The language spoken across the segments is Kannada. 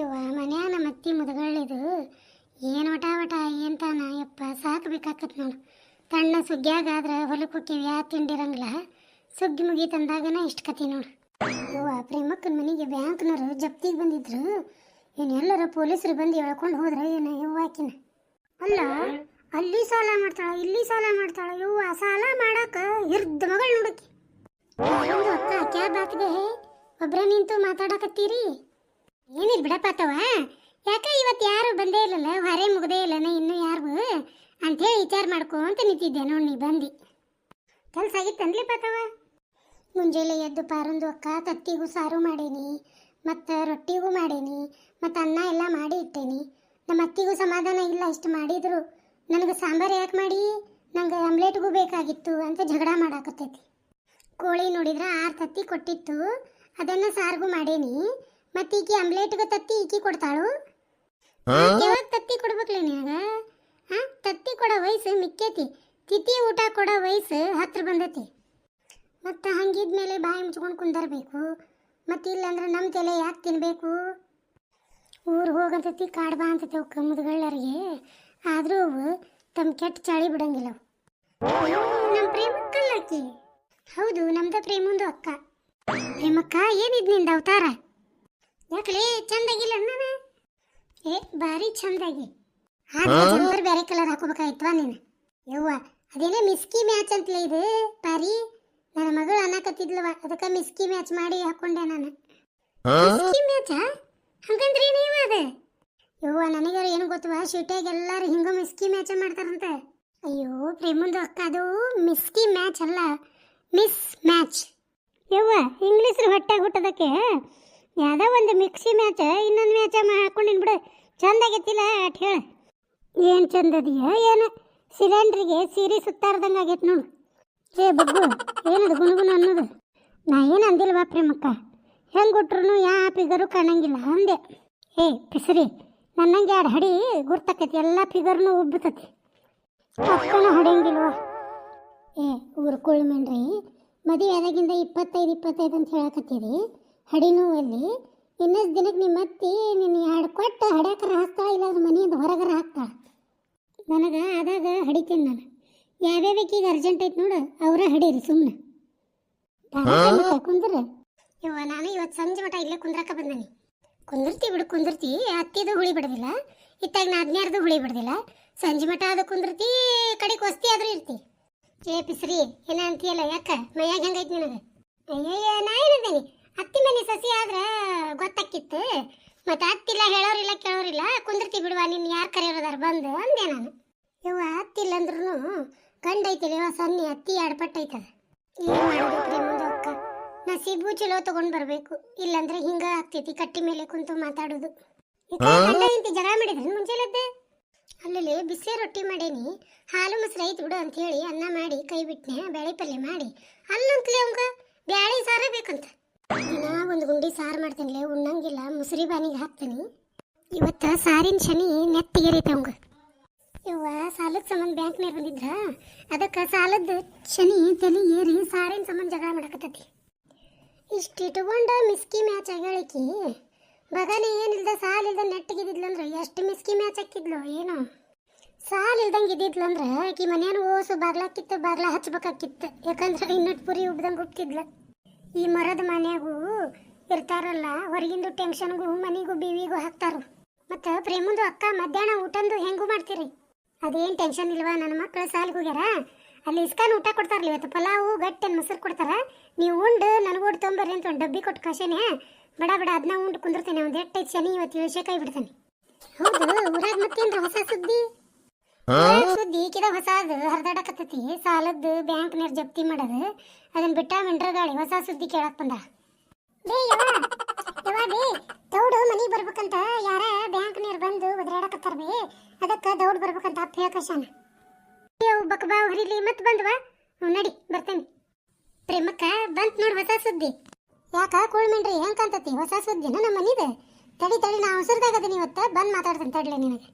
ಇವ ಮನ್ಯಾಗ ನಮ್ಮ ಅತ್ತಿ ಮುದಗಳಿದು ಏನು ವಟ ವಟ ಏನ್ತಾನ ಯಪ್ಪ ಸಾಕಬೇಕಾಕತ್ ನೋಡು. ತಣ್ಣ ಸುಗ್ಗ್ಯಾಗಾದ್ರೆ ಹೊಲಕ್ಕೆ ಹೋಗ್ತೀವಿ ಯಾ ತಿಂಡಿರಂಗಿಲ್ಲ ಸುಗ್ಗಿ ಮುಗಿ ತಂದಾಗನ ಇಷ್ಟ ಕತಿ ನೋಡು. ಇವ ಪ್ರೇಮಕ್ಕನ ಮನೆಗೆ ಬ್ಯಾಂಕ್ನವರು ಜಪ್ತಿಗೆ ಬಂದಿದ್ರು. ಇನ್ನೆಲ್ಲರ ಪೊಲೀಸರು ಬಂದು ಎಳ್ಕೊಂಡು ಹೋದ್ರೆ ಏನ ಇವ್ವ ಆಕಿನ? ಅಲ್ಲ, ಅಲ್ಲಿ ಸಾಲ ಮಾಡ್ತಾಳ, ಇಲ್ಲಿ ಸಾಲ ಮಾಡ್ತಾಳ. ಇವ್ವ ಸಾಲ ಮಾಡಾಕ ಹಿರ್ದ ಮಗಳು ನೋಡಕ್ಕೆ ಒಂದು ಅಕ್ಕ ಕ್ಯಾಬ್ ಹಾಕಿದೆ ಒಬ್ರ ನಿಂತು ಮಾತಾಡಕತ್ತೀರಿ? ಏನಿಲ್ಲ ಬಿಡಪ್ಪ ತವ ಯಾಕೆ ಇವತ್ತು ಯಾರು ಬಂದೇ ಇಲ್ಲಲ್ಲ, ಹೊರೆ ಮುಗದೇ ಇಲ್ಲನ ಇನ್ನು ಯಾರು ಹೇಳಿ ವಿಚಾರ ಮಾಡ್ಕೊಂತ ನಿಂತಿದ್ದೆ ನೋಡಿ ನೀ ಬಂದು. ಕೆಲಸ ಆಗಿತ್ತನ್ಲಿಪ್ಪ ಪಾತವ ಮುಂಜಾನೆ ಎದ್ದು ಪಾರೊಂದು ಅಕ್ಕ ತತ್ತಿಗೂ ಸಾರು ಮಾಡೇನಿ, ಮತ್ತು ರೊಟ್ಟಿಗೂ ಮಾಡೇನಿ, ಮತ್ತು ಅನ್ನ ಎಲ್ಲ ಮಾಡಿ ಇಟ್ಟೇನಿ. ನಮ್ಮ ಅತ್ತಿಗೂ ಸಮಾಧಾನ ಇಲ್ಲ, ಇಷ್ಟು ಮಾಡಿದ್ರು. ನನಗೆ ಸಾಂಬಾರು ಯಾಕೆ ಮಾಡಿ? ನಂಗೆ ಆಮ್ಲೆಟ್ಗೂ ಬೇಕಾಗಿತ್ತು ಅಂತ ಜಗಳ ಮಾಡಾಕತ್ತೈತಿ. ಕೋಳಿ ನೋಡಿದ್ರೆ ಆರು ತತ್ತಿ ಕೊಟ್ಟಿತ್ತು, ಅದನ್ನು ಸಾರಿಗೂ ಮಾಡೇನಿ. ಮತ್ತು ಈಕಿ ಆಮ್ಲೆಟ್ಗೆ ತತ್ತಿ ಈಕಿ ಕೊಡ್ತಾಳು? ಯಾವಾಗ ತತ್ತಿ ಕೊಡ್ಬೇಕಲ್ಲ ನಿನಗ? ಹಾ ತತ್ತಿ ಕೊಡೋ ವಯಸ್ಸು ಮಿಕ್ಕೈತಿ. ತಿಥಿ ಊಟ ಕೊಡೋ ವಯಸ್ಸು ಹತ್ರ ಬಂದೈತಿ. ಮತ್ತು ಹಂಗಿದ್ಮೇಲೆ ಬಾಯಿ ಮುಚ್ಕೊಂಡು ಕುಂದರ್ಬೇಕು. ಮತ್ತು ಇಲ್ಲಾಂದ್ರೆ ನಮ್ಮ ತಲೆ ಯಾಕೆ ತಿನ್ನಬೇಕು ಊರು ಹೋಗಂತತಿ ಕಾಡು ಬಾ ಅಂತತಿ ಅವು ಕಮ್ಮದಗಳರಿಗೆ ಆದರೂ ಅವು ತಮ್ಮ ಕೆಟ್ಟ ಚಳಿ ಬಿಡಂಗಿಲ್ಲ ಅವು. ನಮ್ಮ ಪ್ರೇಮಕ್ಕಲ್ಲ ಆಕಿ. ಹೌದು ನಮ್ದ ಪ್ರೇಮಂದು ಅಕ್ಕ. ಪ್ರೇಮಕ್ಕ ಏನಿದ್ನಿಂದ ಅವತಾರ? ಯಾಕಲೇ ಚಂದಾಗಿಲ್ಲ ಅಣ್ಣನ? ಏ ಭಾರಿ ಚಂದಾಗಿ. ಜಂಪರ್ ಬೇರೆ ಕಲರ್ ಹಾಕೋಬೇಕಾಯ್ತವಾ ನೀನು? ಯವ್ವ ಅದೇನೇ ಮಿಸ್ಕಿ ಮ್ಯಾಚ್ ಅಂತಲೇ ಇದು ಪಾರಿ? ನನ್ನ ಮಗಳು ಅನ್ನಕತ್ತಿದ್ಲವ ಅದಕ್ಕೆ ಮಿಸ್ಕಿ ಮ್ಯಾಚ್ ಮಾಡಿ ಹಾಕೊಂಡೆ ನಾನು. ಮಿಸ್ಕಿ ಮ್ಯಾಚ? ಹಂಗಂದ್ರೆ ಏನೇವ ಅದ? ಯವ್ವ ನನಗಾರ ಏನು ಗೊತ್ತವ ಶೂಟ್ಯಾಗ ಎಲ್ಲರೂ ಹಿಂಗ ಮಿಸ್ಕಿ ಮ್ಯಾಚ್ ಮಾಡ್ತಾರಂತೆ. ಅಯ್ಯೋ ಪ್ರೇಮಂದು ಅಕ್ಕ ಅದು ಮಿಸ್ಕಿ ಮ್ಯಾಚ್ ಅಲ್ಲ ಮಿಸ್ ಮ್ಯಾಚ್. ಯವ್ವ ಇಂಗ್ಲೀಷ್ರು ಹೊಟ್ಟೆ ಹುಟ್ಟೋದಕ್ಕೆ ಯಾವುದೋ ಒಂದು ಮಿಕ್ಸಿ ಮ್ಯಾಚ, ಇನ್ನೊಂದು ಮ್ಯಾಚ ಹಾಕೊಂಡಿನ್ ಬಿಡು. ಚಂದ ಆಗೈತಿಲ್ಲ ಅಟ್ ಹೇಳ. ಏನು ಚಂದದಿಯ ಏನು. ಸಿಲಿಂಡ್ರಿಗೆ ಸೀರೆ ಸುತ್ತಾರ್ದಂಗೆ ಆಗೈತೆ ನೋಡು. ಏ ಬಗ್ಗು, ಏನದು ಗುಣಗುಣ ಅನ್ನೋದು? ನಾ ಏನು ಅಂದಿಲ್ವಾ ಪ್ರೇಮಕ್ಕ? ಹೆಂಗೆ ಕೊಟ್ರು ಯಾವ ಫಿಗರು ಕಾಣಂಗಿಲ್ಲ, ಅಂದೆ. ಏ ಪಿಸರಿ ನನ್ನಂಗೆ ಎರಡು ಹಡಿ? ಗುರ್ತಕೈತಿ, ಎಲ್ಲ ಫಿಗರ್ನು ಉಬ್ಬತತಿ. ಅಕ್ಕನ ಹೊಡೆಯಂಗಿಲ್ವ? ಏ ಊರ್ಕೊಳ್ಮೇನ್ರಿ ಮದುವೆ ಆದಾಗಿಂದ ಇಪ್ಪತ್ತೈದು ಇಪ್ಪತ್ತೈದು ಅಂತ ಹೇಳಕತ್ತೀರಿ. ಹಡಿನೂ ಅಲ್ಲಿ ಇನ್ನಷ್ಟು ದಿನಕ್ಕೆ ನಿಮ್ಮ ಅತ್ತಿ ನಿನ್ನ ಎರಡು ಕೊಟ್ಟು ಹಡ್ಯಾಕರ ಹಾಕ್ತಾಳ ಇಲ್ಲಾಂದ್ರೆ ಮನೆಯಿಂದ ಹೊರಗರ ಹಾಕ್ತಾಳ ನನಗೆ ಆದಾಗ ಹಡಿತೀನಿ ನಾನು. ಯಾವ್ಯಾವಕ್ಕೆ ಈಗ ಅರ್ಜೆಂಟ್ ಐತೆ ನೋಡು ಅವರ ಹಡೀರಿ ಸುಮ್ಮನೆ ಕುಂದ್ರ. ಇವ ನಾನು ಇವತ್ತು ಸಂಜೆ ಮಟ ಇಲ್ಲೇ ಕುಂದ್ರಕ ಬಂದಾನಿ. ಕುಂದಿರ್ತಿ ಬಿಡು ಕುಂದಿರ್ತಿ. ಅತ್ತಿದು ಹುಳಿ ಬಿಡೋದಿಲ್ಲ ಇತ್ತಾಗ ನಾ ಹದಿನಾರದು ಹುಳಿ ಬಿಡೋದಿಲ್ಲ. ಸಂಜೆ ಮಟ ಅದು ಕುಂದಿರ್ತಿ ಕಡೆಗೆ ವಸ್ತಿ ಆದ್ರೂ ಇರ್ತಿ. ಏ ಪಿಸ್ರಿ ಏನ ಅಂತೀಯಲ್ಲ ಯಾಕ? ಮೈಯಾಗ ಹೆಂಗೈತಿ ನಿನಗೆ? ಅಯ್ಯಯ್ಯ ನಾ ಏನಂದೇನಿ ಅತ್ತಿ ಮನೆ ಸಸಿ ಆದ್ರೆ ಗೊತ್ತಾಕಿತ್ತು. ಮತ್ತೆ ಅತ್ತಿಲ್ಲ ಹೇಳೋರಿಲ್ಲ ಕೇಳೋರಿಲ್ಲ ಕುಂದಿರ್ತಿ ಬಿಡುವ ನಿನ್ನ ಯಾರು ಕರೆಯೋದಾರ ಬಂದು ಅಂದೆ ನಾನು. ಯವ್ವ ಅತ್ತಿಲ್ಲ ಅಂದ್ರೂ ಗಂಡ ಐತಿಲ್ಲ ಇವ ಸನ್ನಿ ಅತ್ತಿ ಎರಡು ಪಟ್ಟೈತದ ಏನು ಮಾಡೋದು ಮುಂದೆ ಅಕ್ಕ? ನಸೀಬು ಚಲೋ ತಗೊಂಡ್ ಬರ್ಬೇಕು. ಇಲ್ಲಾಂದ್ರೆ ಹಿಂಗ ಆಗ್ತೈತಿ ಕಟ್ಟಿ ಮೇಲೆ ಕುಂತು ಮಾತಾಡೋದು. ಗಂಡ ಹೆಂಡತಿ ಜಗಳ ಮಾಡಿದ್ರಿ ಮುಂಚೆಲದ್ದೆ ಅಲ್ಲಲ್ಲಿ ಬಿಸಿ ರೊಟ್ಟಿ ಮಾಡೇನಿ ಹಾಲು ಮೊಸರು ಐತಿ ಬಿಡು ಅಂತ ಹೇಳಿ ಅನ್ನ ಮಾಡಿ ಕೈ ಬಿಟ್ನೆ ಬೇಳೆ ಪಲ್ಯ ಮಾಡಿ ಅಲ್ಲಂತಲೇ ಅವಂಗ? ಬ್ಯಾಳೆ ಸಾರ ಬೇಕಂತ. ಒಂದು ಗುಂಡಿ ಸಾರು ಮಾಡ್ತೇನೆ ಉಣ್ಣಂಗಿಲ್ಲ, ಮುಸುರಿ ಬಾನಿಗೆ ಹಾಕ್ತೀನಿ. ಇವತ್ತ ಸಾರಿನ ಶನಿ ನೆತ್ತಿಗೆರೈತೆ ಅವಂಗ. ಇವ ಸಾಲದ ಸಂಬಂಧ ಬ್ಯಾಂಕ್ನಾಗ ಬಂದಿದ್ರ? ಅದಕ್ಕೆ ಸಾಲದ ಶನಿ ತಲೆ ಏರಿ ಸಾರಿನ ಸಂಬಂಧ ಜಗಳ ಮಾಡಕತ್ತೈತಿ. ಇಷ್ಟು ಇಟ್ಕೊಂಡ ಮಿಸ್ಕಿ ಮ್ಯಾಚ್ ಆಗ್ಯಾಳಿಕಿ. ಬಗನೆ ಏನಿಲ್ದ ಸಾಲ ಇಲ್ದ ನೆಟ್ಟಿಗಿದ್ದಿದ್ಲಂದ್ರೆ ಎಷ್ಟು ಮಿಸ್ಕಿ ಮ್ಯಾಚ್ ಹಾಕಿದ್ಲು ಏನು. ಸಾಲ ಇಲ್ದಂಗೆ ಇದ್ದಿದ್ಲಂದ್ರ ಆಕಿ ಮನೆಯನ್ನು ಓಸು ಬಾಗ್ಲಾಕಿತ್ತು, ಬಾಗ್ಲ ಹಚ್ಬೇಕಾಕಿತ್ತು. ಯಾಕಂದ್ರೆ ಇನ್ನೊಟ್ಟು ಪುರಿ ಉಬ್ದಂಗೆ ಉಬ್ತಿದ್ಲ. ಈ ಮರದ ಮನೆಗೂ ಇರ್ತಾರಲ್ಲ, ಹೊರಗಿಂದು ಟೆನ್ಷನ್ಗೂ ಮನಿಗೂ, ಬಿವಿಗೂ ಹಾಕ್ತಾರು. ಮತ್ತು ಪ್ರೇಮಂದು ಅಕ್ಕ ಮಧ್ಯಾಹ್ನ ಊಟಂದು ಹೆಂಗೂ ಮಾಡ್ತೀರಿ? ಅದೇನು ಟೆನ್ಷನ್ ಇಲ್ವಾ ನನ್ನ ಮಕ್ಕಳು ಸಾಲಿಗೆ ಹೋಗ್ಯಾರ? ಅಲ್ಲಿ ಇಸ್ಕಾನ್ ಊಟ ಕೊಡ್ತಾರಲ್ಲ ಇವತ್ತು, ಪಲಾವು, ಗಟ್ಟೆ ಮೊಸರು ಕೊಡ್ತಾರ? ನೀವು ಉಂಡು ಊಟ ತೊಂಬರ್ರಿ ಅಂತ ಒಂದು ಡಬ್ಬಿ ಕೊಟ್ಟು ಕಾಶೇನೆ. ಬಡ ಬಡ ಅದನ್ನ ಉಂಡು ಕುಂದಿರ್ತೇನೆ, ಒಂದು ಎಟ್ಟೈದು ಶನಿ ಇವತ್ತು ಕೈ ಬಿಡ್ತಾನೆ ಹೌದು, ಊರಾಗ ಮತ್ತೇನ್ರ ಹೊಸ ಸುದ್ದಿ? ಸುದ್ದಿ ಕಿದ ಹೊಸದು ಹರಿದಾಡಕತ್ತೈತಿ. ಸಾಲದ್ದು ಬ್ಯಾಂಕ್ನವ್ರು ಜಪ್ತಿ ಮಾಡೋದು. ಅದನ್ನ ಬಿಟ್ಟ ಮಿಂಡ್ರ ಗಾಳಿ ಹೊಸ ಸುದ್ದಿ ಕೇಳಕ್ ಬಂದ. ಬೇ ಯವ್ವ, ಬೇ ದೌಡು ಮನೆಗೆ ಬರ್ಬೇಕಂತ ಯಾರ ಬ್ಯಾಂಕ್ನವ್ರು ಬಂದು ಒದರಾಡಕತ್ತಾರ ಬೇ? ಅದಕ್ಕೆ ದೌಡ್ ಬರ್ಬೇಕಂತ ಅಪ್ಪ ಹೇಳ್ಕಶಾನ ಅವು ಬಕಬಾ ಹರಿಲಿ ಮತ್ತೆ ಬಂದ್ವಾ ಹ್ಞೂ ನಡಿ ಬರ್ತೇನೆ. ಪ್ರೇಮಕ್ಕ ಬಂತ್ ನೋಡ್ ಹೊಸ ಸುದ್ದಿ. ಯಾಕ ಕೂಳ್ಮೆಂಡ್ರಿ ಹೆಂಗ್ ಕಾಂತತಿ ಹೊಸ ಸುದ್ದಿನ ನಮ್ಮ ಮನಿದ ತಡಿ ತಡಿ ನಾ ಅವಸರದಾಗದೀನಿ ಇವತ್ತ. ಬಂದ್ ಮಾತಾಡ್ತೇನೆ ತಡ್ಲೆ ನಿನಗೆ.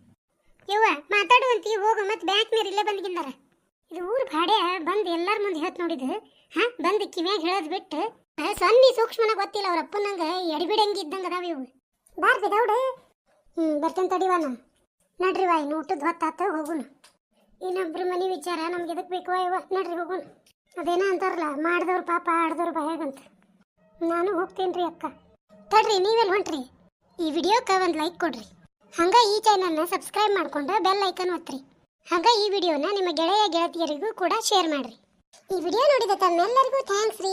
ಯವ್ವ, ಮಾತಾಡುವಂತಿ ಹೋಗು ಮತ್ತೆ ಬ್ಯಾಂಕ್ ಬ್ಯಾಂಕ್ನವ್ರು ಇಲ್ಲೇ ಬಂದ್ಗಿಂದಾರ ಇದು ಊರು ಭಾಡೆ ಬಂದು ಎಲ್ಲರ ಮುಂದೆ ಹೇಳ್ತ ನೋಡಿದ್. ಹಾ, ಬಂದ್ ಕಿವ್ಯಾಗ ಹೇಳೋದ್ ಬಿಟ್ಟು ಸನ್ನಿ ಸೂಕ್ಷ್ಮನ ಗೊತ್ತಿಲ್ಲ ಅವ್ರ ಅಪ್ಪನಂಗ ಎಡಿಬಿಡಂಗಿ ಇದ್ದಂಗ ಅದಾವ ಇವು. ಬಾರ್ದು ಗೌಡ ಹ್ಞೂ ಬರ್ತೇನೆ ತಡಿವಾನ ನಡ್ರಿ ವಾಯ್ ಊಟದ ಹೊತ್ತಾತ, ಹೋಗುನು. ಇನ್ನೊಬ್ರ ಮನೆ ವಿಚಾರ, ನಮ್ಗೆ ಎದಕ್ಕೆ ಬೇಕು ಇವ ನಡ್ರಿ, ಹೋಗುನು. ಅದೇನೋ ಅಂತಾರಲ್ಲ, ಮಾಡಿದವ್ರು ಪಾಪ, ಆಡ್ದವ್ರು ಬಾಯಾಗಂತ. ನಾನು ಹೋಗ್ತೀನಿ ರೀ ಅಕ್ಕ. ತಡ್ರಿ ನೀವೆಲ್ಲಿ ಹೊಂಟ್ರಿ? ಈ ವಿಡಿಯೋಕ್ಕೆ ಒಂದು ಲೈಕ್ ಕೊಡ್ರಿ. ಹಂಗ ಈ ಚಾನಲ್ನ ಸಬ್ಸ್ಕ್ರೈಬ್ ಮಾಡ್ಕೊಂಡು ಬೆಲ್ ಐಕನ್ ಒತ್ತಿರಿ. ಹಂಗ ಈ ವಿಡಿಯೋನ ನಿಮ್ಮ ಗೆಳೆಯ ಗೆಳತಿಯರಿಗೂ ಕೂಡ ಶೇರ್ ಮಾಡ್ರಿ. ಈ ವಿಡಿಯೋ ನೋಡಿದ ತಮ್ಮೆಲ್ಲರಿಗೂ ಥ್ಯಾಂಕ್ಸ್ ರೀ.